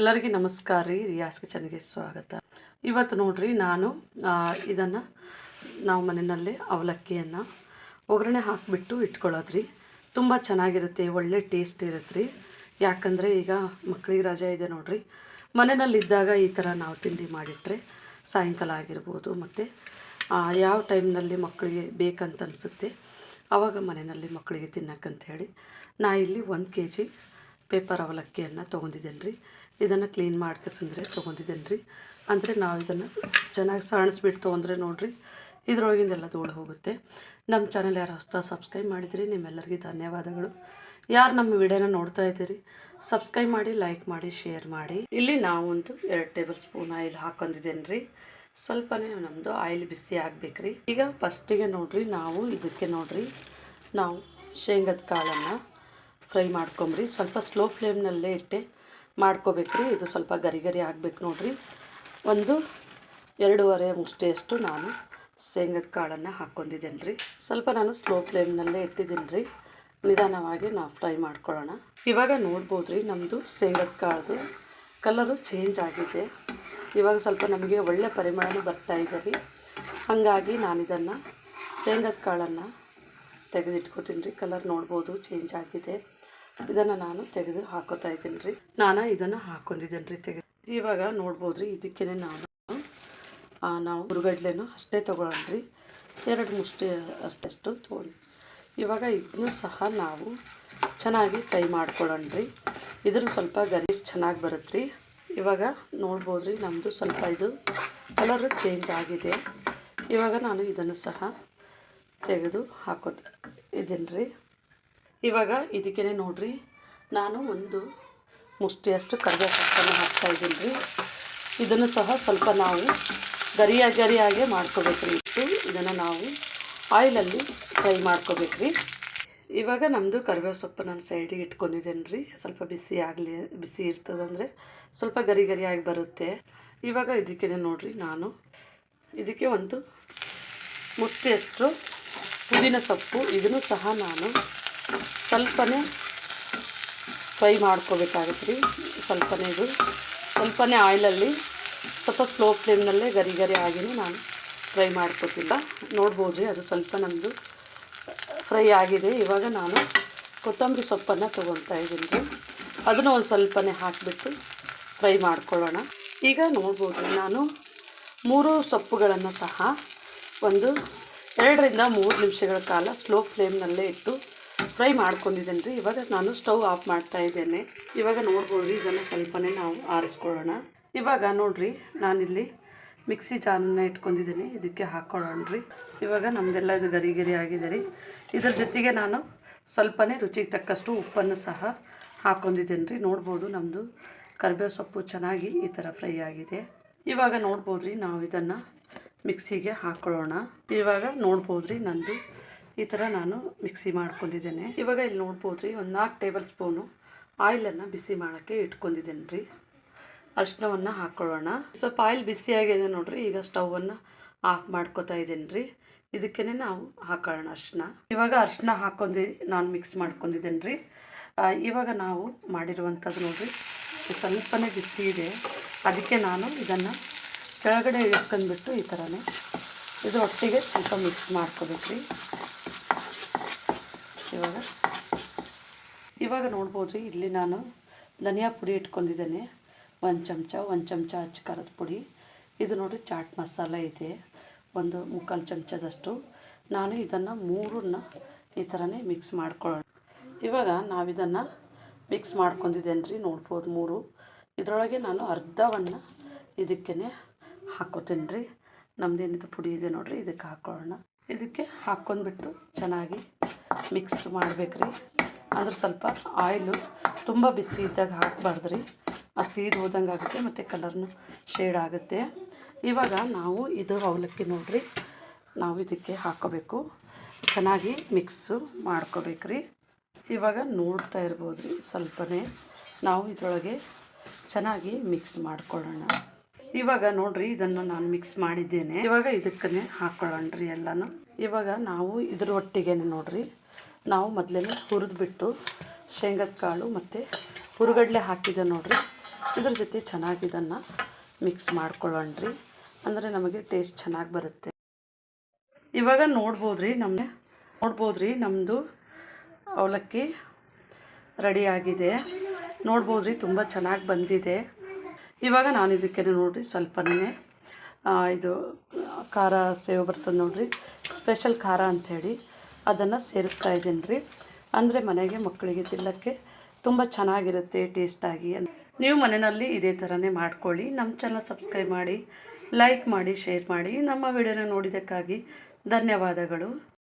ಎಲ್ಲರಿಗೂ ನಮಸ್ಕಾರ ರೀ. ರಿಯಾಸ್ ಕಿಚನ್ಗೆ ಸ್ವಾಗತ. ಇವತ್ತು ನೋಡ್ರಿ ನಾನು ಇದನ್ನು ನಾವು ಮನೆಯಲ್ಲಿ ಅವಲಕ್ಕಿಯನ್ನು ಒಗ್ಗರಣೆ ಹಾಕಿಬಿಟ್ಟು ಇಟ್ಕೊಳ್ಳೋದ್ರಿ. ತುಂಬ ಚೆನ್ನಾಗಿರುತ್ತೆ, ಒಳ್ಳೆ ಟೇಸ್ಟ್ ಇರುತ್ತೆ ರೀ ಯಾಕಂದರೆ ಈಗ ಮಕ್ಕಳಿಗೆ ರಜೆ ಇದೆ ನೋಡ್ರಿ. ಮನೆಯಲ್ಲಿದ್ದಾಗ ಈ ಥರ ನಾವು ತಿಂಡಿ ಮಾಡಿಟ್ರೆ ಸಾಯಂಕಾಲ ಆಗಿರ್ಬೋದು, ಮತ್ತು ಯಾವ ಟೈಮ್ನಲ್ಲಿ ಮಕ್ಕಳಿಗೆ ಬೇಕಂತ ಅನಿಸುತ್ತೆ ಆವಾಗ ಮನೆಯಲ್ಲಿ ಮಕ್ಕಳಿಗೆ ತಿನ್ನಕ್ಕಂಥೇಳಿ ನಾ ಇಲ್ಲಿ ಒಂದು ಕೆ ಜಿ ಪೇಪರ್ ಅವಲಕ್ಕಿಯನ್ನು ತೊಗೊಂಡಿದ್ದೇನೆ ರೀ ಇದನ್ನು ಕ್ಲೀನ್ ಮಾಡ್ಕಸಂದ್ರೆ ತೊಗೊಂಡಿದ್ದೇನೆ ರೀ ಅಂದರೆ ನಾವು ಇದನ್ನು ಚೆನ್ನಾಗಿ ಸಾಣಿಸ್ಬಿಟ್ಟು ತೊಗೊಂಡ್ರೆ ನೋಡಿರಿ ಇದ್ರೊಳಗಿಂದೆಲ್ಲ ಧೂಳು ಹೋಗುತ್ತೆ. ನಮ್ಮ ಚಾನಲ್ ಯಾರು ಹೊಸ ಸಬ್ಸ್ಕ್ರೈಬ್ ಮಾಡಿದಿರಿ, ನಿಮ್ಮೆಲ್ಲರಿಗೂ ಧನ್ಯವಾದಗಳು. ಯಾರು ನಮ್ಮ ವಿಡಿಯೋನ ನೋಡ್ತಾ ಇದ್ದೀರಿ ಸಬ್ಸ್ಕ್ರೈಬ್ ಮಾಡಿ ಲೈಕ್ ಮಾಡಿ ಶೇರ್ ಮಾಡಿ. ಇಲ್ಲಿ ನಾವೊಂದು ಎರಡು ಟೇಬಲ್ ಸ್ಪೂನ್ ಆಯಿಲ್ ಹಾಕೊಂಡಿದ್ದೇನೆ ರೀ ಸ್ವಲ್ಪನೇ ನಮ್ಮದು ಆಯಿಲ್ ಬಿಸಿ ಆಗಬೇಕ್ರಿ. ಈಗ ಫಸ್ಟಿಗೆ ನೋಡಿರಿ, ನಾವು ಇದಕ್ಕೆ ನೋಡಿರಿ, ನಾವು ಶೇಂಗದ ಕಾಳನ್ನು ಫ್ರೈ ಮಾಡ್ಕೊಂಬ್ರಿ. ಸ್ವಲ್ಪ ಸ್ಲೋ ಫ್ಲೇಮ್ನಲ್ಲೇ ಇಟ್ಟೆ. ಮಾಡ್ಕೋಬೇಕ್ರಿ. ಇದು ಸ್ವಲ್ಪ ಗರಿ ಗರಿ ಆಗಬೇಕು ನೋಡಿರಿ. ಒಂದು ಎರಡೂವರೆ ಮುಷ್ಟೆಯಷ್ಟು ನಾನು ಶೇಂಗದ ಕಾಳನ್ನು ಹಾಕ್ಕೊಂಡಿದ್ದೇನೆ ರೀ ಸ್ವಲ್ಪ ನಾನು ಸ್ಲೋ ಫ್ಲೇಮ್ನಲ್ಲೇ ಇಟ್ಟಿದ್ದೀನಿ ರೀ ನಿಧಾನವಾಗಿ ನಾವು ಫ್ರೈ ಮಾಡ್ಕೊಳ್ಳೋಣ. ಇವಾಗ ನೋಡ್ಬೋದು ರೀ ನಮ್ಮದು ಶೇಂಗದ ಕಾಳದು ಕಲರು ಚೇಂಜ್ ಆಗಿದೆ. ಇವಾಗ ಸ್ವಲ್ಪ ನಮಗೆ ಒಳ್ಳೆ ಪರಿಮಳನೂ ಇದೆ ರೀ. ಹಾಗಾಗಿ ನಾನು ಇದನ್ನು ಶೇಂಗದ ಕಾಳನ್ನು ತೆಗೆದಿಟ್ಕೋತೀನಿ ರೀ ಕಲರ್ ನೋಡ್ಬೋದು, ಚೇಂಜ್ ಆಗಿದೆ. ಇದನ್ನು ನಾನು ತೆಗೆದು ಹಾಕೋತಾ ಇದ್ದೀನಿ ರೀ. ನಾನು ಇದನ್ನು ಹಾಕೊಂಡಿದ್ದೀನಿ ರೀ ತೆಗೆದು. ಇವಾಗ ನೋಡ್ಬೋದು ರೀ ಇದಕ್ಕೇ ನಾನು ನಾವು ಹುರುಗಡ್ಲೆನೂ ಅಷ್ಟೇ ತೊಗೊಳ್ಳೋಣ ರೀ. ಎರಡು ಮುಷ್ಟಿ ಅಷ್ಟಷ್ಟು ತೊಗೊಂಡು ಇವಾಗ ಇದನ್ನು ಸಹ ನಾವು ಚೆನ್ನಾಗಿ ಫ್ರೈ ಮಾಡ್ಕೊಳ್ಳೋಣ ರೀ. ಇದ್ರ ಸ್ವಲ್ಪ ಗರೀಸ್ ಚೆನ್ನಾಗಿ ಬರುತ್ತೆ ರೀ. ಇವಾಗ ನೋಡ್ಬೋದು ರೀ ನಮ್ಮದು ಸ್ವಲ್ಪ ಇದು ಕಲರ್ ಚೇಂಜ್ ಆಗಿದೆ. ಇವಾಗ ನಾನು ಇದನ್ನು ಸಹ ತೆಗೆದು ಹಾಕೋತ ಇದ್ದೀನಿ ರೀ. ಇವಾಗ ಇದಕ್ಕೇ ನೋಡಿರಿ, ನಾನು ಒಂದು ಮುಷ್ಟಿಯಷ್ಟು ಕರಿಬೇವು ಸೊಪ್ಪನ್ನು ಹಾಕ್ತಾ ಇದ್ದೀನಿ ರೀ ಇದನ್ನು ಸಹ ಸ್ವಲ್ಪ ನಾವು ಗರಿಯ ಗರಿಯಾಗೆ ಮಾಡ್ಕೋಬೇಕು ರೀ ಇಟ್ಟು ಇದನ್ನು ನಾವು ಆಯಿಲಲ್ಲಿ ಫ್ರೈ ಮಾಡ್ಕೋಬೇಕು ರೀ ಇವಾಗ ನಮ್ಮದು ಕರಿಬೇವು ಸೊಪ್ಪು ನಾನು ಸೈಡಿಗೆ ಇಟ್ಕೊಂಡಿದ್ದೇನೆ ರೀ ಸ್ವಲ್ಪ ಬಿಸಿ ಆಗಲಿ, ಬಿಸಿ ಇರ್ತದಂದರೆ ಸ್ವಲ್ಪ ಗರಿ ಗರಿಯಾಗಿ ಬರುತ್ತೆ. ಇವಾಗ ಇದಕ್ಕೆ ನೋಡಿರಿ, ನಾನು ಇದಕ್ಕೆ ಒಂದು ಮುಷ್ಟಿಯಷ್ಟು ಪುದೀನ ಸೊಪ್ಪು. ಇದನ್ನು ಸಹ ನಾನು ಸ್ವಲ್ಪನೇ ಫ್ರೈ ಮಾಡ್ಕೋಬೇಕಾಗುತ್ತೆ ರೀ. ಸ್ವಲ್ಪನೇ ಇದು. ಸ್ವಲ್ಪನೇ ಆಯಿಲಲ್ಲಿ ಸ್ವಲ್ಪ ಸ್ಲೋ ಫ್ಲೇಮ್ನಲ್ಲೇ ಗರಿ ಗರಿ ಆಗಿನೇ ನಾನು ಫ್ರೈ ಮಾಡ್ಕೋತಿಲ್ಲ ನೋಡ್ಬೋದು ರೀ, ಅದು ಸ್ವಲ್ಪ ನಮ್ಮದು ಫ್ರೈ ಆಗಿದೆ. ಇವಾಗ ನಾನು ಕೊತ್ತಂಬರಿ ಸೊಪ್ಪನ್ನು ತೊಗೊಳ್ತಾ ಇದ್ದೀನಿ ರೀ. ಅದನ್ನು ಒಂದು ಸ್ವಲ್ಪನೇ ಹಾಕಿಬಿಟ್ಟು ಫ್ರೈ ಮಾಡ್ಕೊಳ್ಳೋಣ. ಈಗ ನೋಡ್ಬೋದು ನಾನು ಮೂರು ಸೊಪ್ಪುಗಳನ್ನು ಸಹ ಒಂದು ಎರಡರಿಂದ ಮೂರು ನಿಮಿಷಗಳ ಕಾಲ ಸ್ಲೋ ಫ್ಲೇಮ್ನಲ್ಲೇ ಇಟ್ಟು ಫ್ರೈ ಮಾಡ್ಕೊಂಡಿದ್ದೇನೆ ರೀ ಇವಾಗ ನಾನು ಸ್ಟವ್ ಆಫ್ ಮಾಡ್ತಾ ಇದ್ದೇನೆ. ಇವಾಗ ನೋಡ್ಬೋದು ಇದನ್ನು ಸ್ವಲ್ಪನೇ ನಾವು ಆರಿಸ್ಕೊಳ್ಳೋಣ. ಇವಾಗ ನೋಡಿರಿ, ನಾನಿಲ್ಲಿ ಮಿಕ್ಸಿ ಜಾರನ್ನ ಇಟ್ಕೊಂಡಿದ್ದೀನಿ. ಇದಕ್ಕೆ ಹಾಕ್ಕೊಳ್ಳೋಣ ರೀ ಇವಾಗ ನಮ್ಮದೆಲ್ಲ ಇದು ಗರಿ ಗರಿ ಆಗಿದೆ ರೀ. ಇದ್ರ ಜೊತೆಗೆ ನಾನು ಸ್ವಲ್ಪನೇ ರುಚಿಗೆ ತಕ್ಕಷ್ಟು ಉಪ್ಪನ್ನು ಸಹ ಹಾಕೊಂಡಿದ್ದೇನೆ ರೀ ನೋಡ್ಬೋದು ನಮ್ಮದು ಕರಿಬೇವು ಸೊಪ್ಪು ಚೆನ್ನಾಗಿ ಈ ಥರ ಫ್ರೈ ಆಗಿದೆ. ಇವಾಗ ನೋಡ್ಬೋದು ರೀ ನಾವು ಇದನ್ನು ಮಿಕ್ಸಿಗೆ ಹಾಕ್ಕೊಳ್ಳೋಣ ಇವಾಗ ನೋಡ್ಬೋದು ರೀ ನಂದು ಈ ಥರ ನಾನು ಮಿಕ್ಸಿ ಮಾಡ್ಕೊಂಡಿದ್ದೇನೆ. ಇವಾಗ ಇಲ್ಲಿ ನೋಡ್ಬೋದು ರೀ, ಒಂದು ನಾಲ್ಕು ಟೇಬಲ್ ಸ್ಪೂನು ಆಯಿಲನ್ನು ಬಿಸಿ ಮಾಡೋಕ್ಕೆ ಇಟ್ಕೊಂಡಿದ್ದೇನೆ ರೀ. ಅರ್ಶಿನವನ್ನು ಹಾಕ್ಕೊಳ್ಳೋಣ ಸ್ವಲ್ಪ ಆಯಿಲ್ ಆಗಿದೆ ನೋಡ್ರಿ, ಈಗ ಸ್ಟವನ್ನು ಆಫ್ ಮಾಡ್ಕೊತಾ ಇದ್ದೀನಿ ರೀ. ಇದಕ್ಕೇ ನಾವು ಹಾಕೊಳ್ಳೋಣ ಅರ್ಶಿನ ಇವಾಗ ಅರ್ಶಿನ ಹಾಕೊಂಡಿ ನಾನು ಮಿಕ್ಸ್ ಮಾಡ್ಕೊಂಡಿದ್ದೇನೆ ರೀ. ಇವಾಗ ನಾವು ಮಾಡಿರುವಂಥದ್ದು ನೋಡ್ರಿ, ಸ್ವಲ್ಪನೇ ಬಿಸಿ ಇದೆ. ಅದಕ್ಕೆ ನಾನು ಇದನ್ನು ಕೆಳಗಡೆ ಇಳಿಸ್ಕೊಂಡ್ಬಿಟ್ಟು ಈ ಥರನೇ ಇದು ಒಟ್ಟಿಗೆ ಸ್ವಲ್ಪ ಮಿಕ್ಸ್ ಮಾಡ್ಕೋಬೇಕು ರೀ. ಇವಾಗ. ಇವಾಗ ನೋಡ್ಬೋದು, ಇಲ್ಲಿ ನಾನು ಧನಿಯಾ ಪುಡಿ ಇಟ್ಕೊಂಡಿದ್ದೇನೆ. ಒಂದು ಚಮಚ ಒಂದು ಚಮಚ ಅಚ್ಚ ಖಾರದ ಪುಡಿ. ಇದು ನೋಡಿ ಚಾಟ್ ಮಸಾಲ ಇದೆ. ಒಂದು ಮುಕ್ಕಾಲು ಚಮಚದಷ್ಟು. ನಾನು ಇದನ್ನು ಮೂರನ್ನ ಈ ಥರನೇ ಮಿಕ್ಸ್ ಮಾಡ್ಕೊಳ್ಳೋಣ. ಇವಾಗ ನಾವಿದನ್ನು ಮಿಕ್ಸ್ ಮಾಡ್ಕೊಂಡಿದ್ದೇನೆ ರೀ ನೋಡ್ಬೋದು ಮೂರು. ಇದರೊಳಗೆ ನಾನು ಅರ್ಧವನ್ನು ಇದಕ್ಕೇ ಹಾಕೋತೀನಿ ರೀ ನಮ್ಮದೇನಿದು ಪುಡಿ ಇದೆ ನೋಡಿರಿ, ಇದಕ್ಕೆ ಹಾಕ್ಕೊಳ್ಳೋಣ ಇದಕ್ಕೆ ಹಾಕ್ಕೊಂಡ್ಬಿಟ್ಟು ಚೆನ್ನಾಗಿ ಮಿಕ್ಸ್ ಮಾಡ್ಬೇಕ್ರಿ. ಅಂದ್ರೆ ಸ್ವಲ್ಪ ಆಯಿಲು ತುಂಬ ಬಿಸಿ ಇದ್ದಾಗ ಹಾಕಬಾರ್ದು ರೀ ಆ ಸೀಡ್ ಹೋದಂಗೆ ಆಗುತ್ತೆ ಮತ್ತು ಕಲರ್ನು ಶೇಡ್ ಆಗುತ್ತೆ. ಇವಾಗ ನಾವು ಇದು ಅವಲಕ್ಕಿ ನೋಡ್ರಿ. ನಾವು ಇದಕ್ಕೆ ಹಾಕೋಬೇಕು. ಚೆನ್ನಾಗಿ ಮಿಕ್ಸು ಮಾಡ್ಕೋಬೇಕ್ರಿ. ಇವಾಗ ನೋಡ್ತಾ ಇರ್ಬೋದು ರೀ ಸ್ವಲ್ಪನೇ. ನಾವು ಇದರೊಳಗೆ ಚೆನ್ನಾಗಿ ಮಿಕ್ಸ್ ಮಾಡ್ಕೊಳ್ಳೋಣ. ಇವಾಗ ನೋಡ್ರಿ ಇದನ್ನು ನಾನು ಮಿಕ್ಸ್ ಮಾಡಿದ್ದೇನೆ. ಇವಾಗ ಇದಕ್ಕೇ ಹಾಕ್ಕೊಳ್ಳೋಣ ರೀ ಎಲ್ಲನೂ. ಇವಾಗ ನಾವು ಇದ್ರ ಒಟ್ಟಿಗೆ ನೋಡ್ರಿ. ನಾವು ಮೊದಲೇ ಹುರಿದ್ಬಿಟ್ಟು ಶೇಂಗದ ಕಾಳು ಮತ್ತು ಹುರುಗಡಲೆ ಹಾಕಿದೆ ನೋಡ್ರಿ. ಇದ್ರ ಜೊತೆ ಚೆನ್ನಾಗಿ ಇದನ್ನು ಮಿಕ್ಸ್ ಮಾಡ್ಕೊಳ್ಳೋಣ್ರಿ. ಅಂದರೆ ನಮಗೆ ಟೇಸ್ಟ್ ಚೆನ್ನಾಗಿ ಬರುತ್ತೆ. ಇವಾಗ ನೋಡ್ಬೋದು ರೀ ನಮಗೆ ನೋಡ್ಬೋದು ರೀ ನಮ್ಮದು ಅವಲಕ್ಕಿ ರೆಡಿ ಆಗಿದೆ. ನೋಡ್ಬೋದು ರೀ ತುಂಬ ಚೆನ್ನಾಗಿ ಬಂದಿದೆ. ಇವಾಗ ನಾನು ಇದಕ್ಕೆ ನೋಡಿರಿ ಸ್ವಲ್ಪನೇ ಇದು ಖಾರ ಸೇವೆ ಬರ್ತದೆ ನೋಡಿರಿ. ಸ್ಪೆಷಲ್ ಖಾರ ಅಂಥೇಳಿ. ಅದನ್ನು ಸೇರಿಸ್ತಾ ಇದ್ದೀನಿ ರೀ. ಅಂದರೆ ಮನೆಗೆ ಮಕ್ಕಳಿಗೆ ತಿನ್ನೋಕ್ಕೆ ತುಂಬ ಚೆನ್ನಾಗಿರುತ್ತೆ ಟೇಸ್ಟಾಗಿ ನೀವು ಮನೆಯಲ್ಲಿ ಇದೇ ಥರನೇ ಮಾಡ್ಕೊಳ್ಳಿ. ನಮ್ಮ ಚಾನಲ್ ಸಬ್ಸ್ಕ್ರೈಬ್ ಮಾಡಿ ಲೈಕ್ ಮಾಡಿ ಶೇರ್ ಮಾಡಿ. ನಮ್ಮ ವಿಡಿಯೋನ ನೋಡಿದ್ದಕ್ಕಾಗಿ ಧನ್ಯವಾದಗಳು.